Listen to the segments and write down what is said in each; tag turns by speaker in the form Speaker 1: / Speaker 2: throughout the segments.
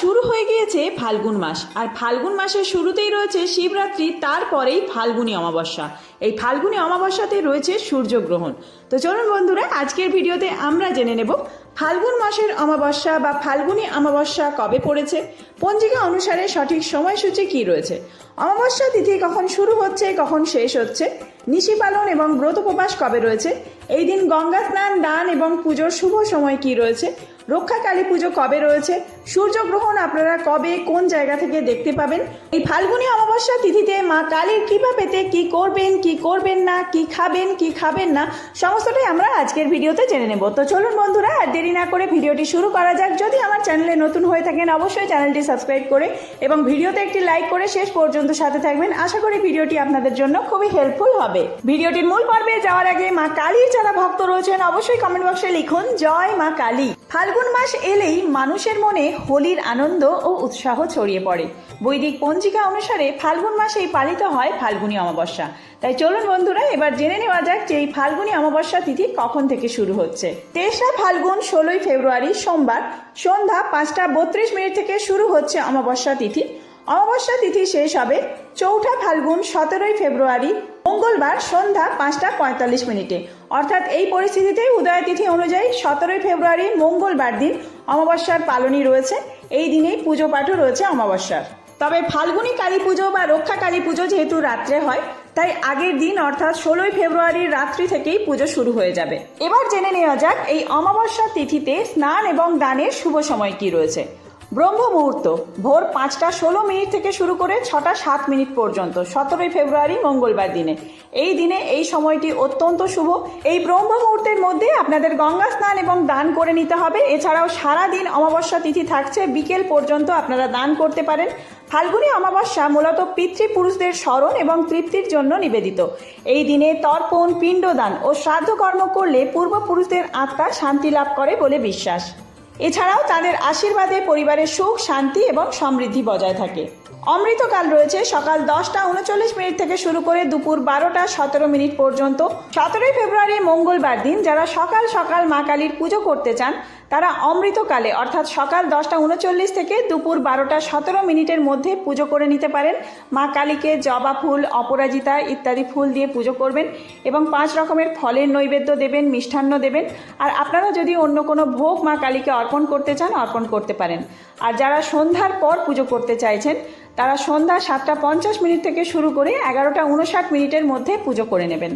Speaker 1: শুরু হয়ে গিয়েছে ফাল্গুন মাস। আর ফাল্গুন মাসের শুরুতেই রয়েছে শিবরাত্রি, তারপরেই ফাল্গুনী অমাবস্যা। এই ফাল্গুনী অমাবস্যাতে রয়েছে সূর্যগ্রহণ। তো চলুন বন্ধুরা, আজকের ভিডিওতে আমরা জেনে নেব ফাল্গুন মাসের অমাবস্যা বা ফাল্গুনী অমাবস্যা কবে পড়েছে, পঞ্জিকা অনুসারে সঠিক সময়সূচি কি রয়েছে, অমাবস্যা তিথি কখন শুরু হচ্ছে, কখন শেষ হচ্ছে, নিশি পালন এবং ব্রত উপবাস কবে রয়েছে, এই দিন গঙ্গা স্নান, দান এবং পুজোর শুভ সময় কি রয়েছে, রক্ষাকালী পুজো কবে রয়েছে সূর্যগ্রহণ আপনারা কবে, কোন জায়গা থেকে দেখতে পাবেন? এই ফাল্গুনী অমাবস্যা তিথিতে মা কালীর কৃপা পেতে কি করবেন কি করবেন না, কি খাবেন কি খাবেন না, সমস্তটাই আমরা আজকের ভিডিওতে জেনে নেব। তো চলুন বন্ধুরা, আর দেরি না করে ভিডিওটি শুরু করা যাক। যদি আমার চ্যানেলে নতুন হয়ে থাকেন, অবশ্যই চ্যানেলটি সাবস্ক্রাইব করে এবং ভিডিওতে একটি লাইক করে শেষ পর্যন্ত সাথে থাকবেন। আশা করি ভিডিওটি আপনাদের জন্য খুবই হেল্পফুল হবে। ভিডিওটির মূল পর্বে যাওয়ার আগে মা কালীর যারা ভক্ত রয়েছেন, অবশ্যই কমেন্ট বক্সে লিখুন, জয় মা কালী। ফাল্গুন মাস এলেই মানুষের মনে হোলির আনন্দ ও উৎসাহ ছড়িয়ে পড়ে। বৈদিক পঞ্জিকা অনুসারে ফাল্গুন মাসেই পালিত হয় ফাল্গুনী অমাবস্যা। তাই চলুন বন্ধুরা, এবার জেনে নেওয়া যাক যে এই ফাল্গুনী অমাবস্যা তিথি কখন থেকে শুরু হচ্ছে। তেসরা ফাল্গুন, ষোলোই ফেব্রুয়ারি, সোমবার, সন্ধ্যা পাঁচটা বত্রিশ মিনিট থেকে শুরু হচ্ছে অমাবস্যা তিথি। অমাবস্যা তিথি শেষ হবে চৌঠা ফাল্গুন, সতেরোই ফেব্রুয়ারি মঙ্গলবার সন্ধ্যা পাঁচটা পঁয়তাল্লিশ মিনিটে। অর্থাৎ এই পরিস্থিতিতে উদয় তিথি অনুযায়ী সতেরোই ফেব্রুয়ারি মঙ্গলবার দিন অমাবস্যার পালনই রয়েছে। এই দিনেই পুজো পাঠও রয়েছে অমাবস্যার। তবে ফাল্গুনী কালী পুজো বা রক্ষা কালী পুজো যেহেতু রাত্রে হয়, তাই আগের দিন অর্থাৎ ষোলোই ফেব্রুয়ারির রাত্রি থেকেই পুজো শুরু হয়ে যাবে। এবার জেনে নেওয়া যাক এই অমাবস্যা তিথিতে স্নান এবং দানের শুভ সময় কি রয়েছে। ব্রহ্ম মুহূর্ত। ভোর পাঁচটা ষোলো মিনিট থেকে শুরু করে ছটা সাত মিনিট পর্যন্ত, সতেরোই ফেব্রুয়ারি, মঙ্গলবার দিনে। এই দিনে এই সময়টি অত্যন্ত শুভ। এই ব্রহ্ম মুহূর্তের মধ্যে আপনাদের গঙ্গা স্নান এবং দান করে নিতে হবে। এছাড়াও সারা দিন অমাবস্যা তিথি থাকছে। বিকেল পর্যন্ত আপনারা দান করতে পারেন। ফাল্গুনী অমাবস্যা মূলত পিতৃপুরুষদের স্মরণ এবং তৃপ্তির জন্য নিবেদিত। এই দিনে তর্পণ, পিণ্ডদান ও শ্রাদ্ধ কর্ম করলে পূর্বপুরুষদের আত্মা শান্তি লাভ করে বলে বিশ্বাস। এছাড়াও তাদের আশীর্বাদে পরিবারের সুখ শান্তি এবং সমৃদ্ধি বজায় থাকে। অমৃতকাল রয়েছে সকাল দশটা উনচল্লিশ মিনিট থেকে শুরু করে দুপুর বারোটা সতেরো মিনিট পর্যন্ত। সতেরোই ফেব্রুয়ারি মঙ্গলবার দিন যারা সকাল সকাল মা কালীর পুজো করতে চান, তারা অমৃতকালে অর্থাৎ সকাল দশটা উনচল্লিশ থেকে দুপুর বারোটা সতেরো মিনিটের মধ্যে পুজো করে নিতে পারেন। মা কালীকে জবা ফুল, অপরাজিতা ইত্যাদি ফুল দিয়ে পুজো করবেন এবং পাঁচ রকমের ফলের নৈবেদ্য দেবেন, মিষ্টান্ন দেবেন। আর আপনারা যদি অন্য কোনো ভোগ মা কালীকে অর্পণ করতে চান, অর্পণ করতে পারেন। আর যারা সন্ধ্যার পর পুজো করতে চাইছেন তারা সন্ধ্যা সাতটা পঞ্চাশ মিনিট থেকে শুরু করে এগারোটা উনষাট মিনিটের মধ্যে পুজো করে নেবেন।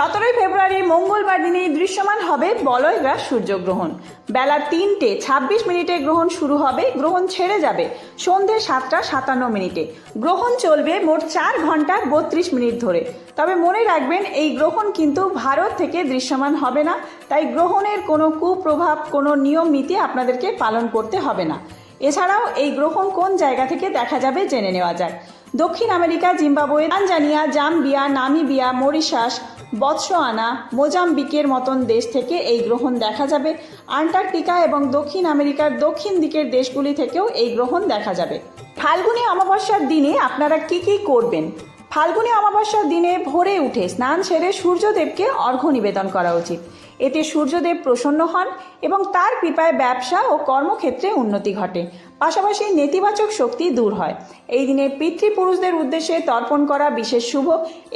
Speaker 1: সতেরোই ফেব্রুয়ারি মঙ্গলবার দিনে দৃশ্যমান হবে বলয়গ্রাস সূর্যগ্রহণ। বেলা তিনটে ছাব্বিশ মিনিটে গ্রহণ শুরু হবে, গ্রহণ ছেড়ে যাবে সন্ধে সাতটা সাতান্ন মিনিটে। গ্রহণ চলবে মোট চার ঘণ্টা বত্রিশ মিনিট ধরে। তবে মনে রাখবেন, এই গ্রহণ কিন্তু ভারত থেকে দৃশ্যমান হবে না, তাই গ্রহণের কোনো কুপ্রভাব, কোনো নিয়ম নীতি আপনাদেরকে পালন করতে হবে না। এছাড়াও এই গ্রহণ কোন জায়গা থেকে দেখা যাবে জেনে নেওয়া যাক। দক্ষিণ America, Zimbabwe, Tanzania, Zambia, Namibia, Mauritius, Botswana, মোজাম্বিকের মতন দেশ থেকে এই গ্রহণ দেখা যাবে। আন্টার্কটিকা এবং দক্ষিণ আমেরিকার দক্ষিণ দিকের দেশগুলি থেকেও এই গ্রহণ দেখা যাবে। ফাল্গুনী অমাবস্যার দিনে আপনারা কি কি করবেন? ফাল্গুনী অমাবস্যার দিনে ভোরে উঠে স্নান সেরে সূর্যদেবকে অর্ঘ্য নিবেদন করা উচিত। এতে সূর্যদেব প্রসন্ন হন এবং তার কৃপায় ব্যবসা ও কর্মক্ষেত্রে উন্নতি ঘটে। পাশাপাশি নেতিবাচক শক্তি দূর হয়। এই দিনে পিতৃপুরুষদের উদ্দেশ্যে তর্পণ করা বিশেষ শুভ।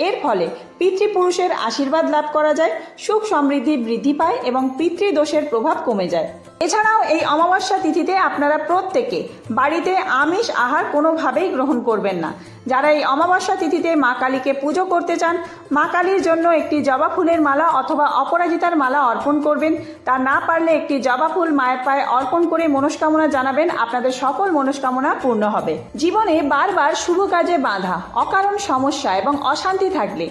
Speaker 1: এর ফলে পিতৃপুরুষের আশীর্বাদ লাভ করা যায়, সুখ সমৃদ্ধি বৃদ্ধি পায় এবং পিতৃদোষের প্রভাব কমে যায়। এছাড়াও এই অমাবস্যা তিথিতে আপনারা প্রত্যেকে বাড়িতে আমিষ আহার কোনোভাবেই গ্রহণ করবেন না। যারা এই অমাবস্যা তিথিতে মা কালীকে পুজো করতে চান, মা কালীর জন্য একটি জবা ফুলের মালা অথবা অপরাজিতার মালা অর্পণ করবেন। তা না পারলে একটি জবা ফুল মায়ের পায়ে অর্পণ করে মনস্কামনা জানাবেন আপনাদের সকল মনস্কামনা পূর্ণ হবে। জীবনে বারবার শুভ কাজে বাধা, অকারণ সমস্যা এবং অশান্তি থাকলে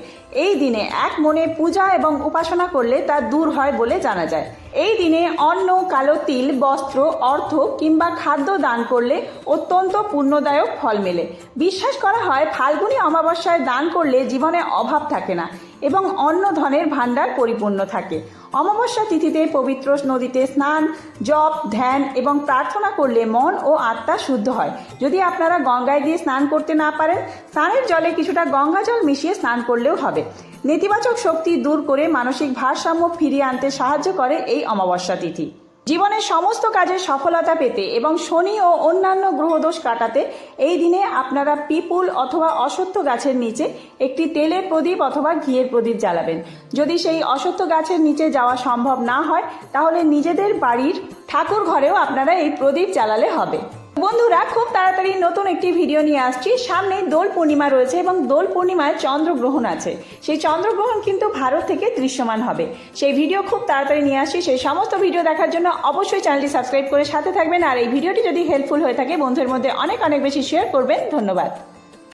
Speaker 1: এই দিনে এক মনে পূজা এবং উপাসনা করলে তা দূর হয় বলে জানা যায়। এই দিনে অন্ন, কালো তিল, বস্ত্র, অর্থ কিংবা খাদ্য দান করলে অত্যন্ত পুণ্যদায়ক ফল মেলে। বিশ্বাস করা হয়, ফাল্গুনী অমাবস্যায় দান করলে জীবনে অভাব থাকে না এবং অন্ন ধনের ভাণ্ডার পরিপূর্ণ থাকে। অমাবস্যা তিথিতে পবিত্র নদীতে স্নান, জপ, ধ্যান এবং প্রার্থনা করলে মন ও আত্মা শুদ্ধ হয়। যদি আপনারা গঙ্গায় দিয়ে স্নান করতে না পারেন, স্নানের জলে কিছুটা গঙ্গা জল মিশিয়ে স্নান করলেও হবে। নেতিবাচক শক্তি দূর করে মানসিক ভারসাম্য ফিরিয়ে আনতে সাহায্য করে এই অমাবস্যা তিথি। জীবনের সমস্ত কাজে সফলতা পেতে এবং শনি ও অন্যান্য গ্রহদোষ কাটাতে এই দিনে আপনারা পিপুল অথবা অসত্য গাছের নিচে একটি তেলের প্রদীপ অথবা ঘিয়ের প্রদীপ জ্বালাবেন। যদি সেই অসত্য গাছের নিচে যাওয়া সম্ভব না হয়, তাহলে নিজেদের বাড়ির ঠাকুর ঘরেও আপনারা এই প্রদীপ জ্বালালে হবে। বন্ধুরা, খুব তাড়াতাড়ি নতুন একটি ভিডিও নিয়ে আসছি। সামনে দোল পূর্ণিমা রয়েছে এবং দোল পূর্ণিমায় চন্দ্রগ্রহণ আছে। সেই চন্দ্রগ্রহণ কিন্তু ভারত থেকে দৃশ্যমান হবে। সেই ভিডিও খুব তাড়াতাড়ি নিয়ে আসছি। সেই সমস্ত ভিডিও দেখার জন্য অবশ্যই চ্যানেলটি সাবস্ক্রাইব করে সাথে থাকবেন। আর এই ভিডিওটি যদি হেল্পফুল হয়ে থাকে, বন্ধুদের মধ্যে অনেক অনেক বেশি শেয়ার করবেন। ধন্যবাদ।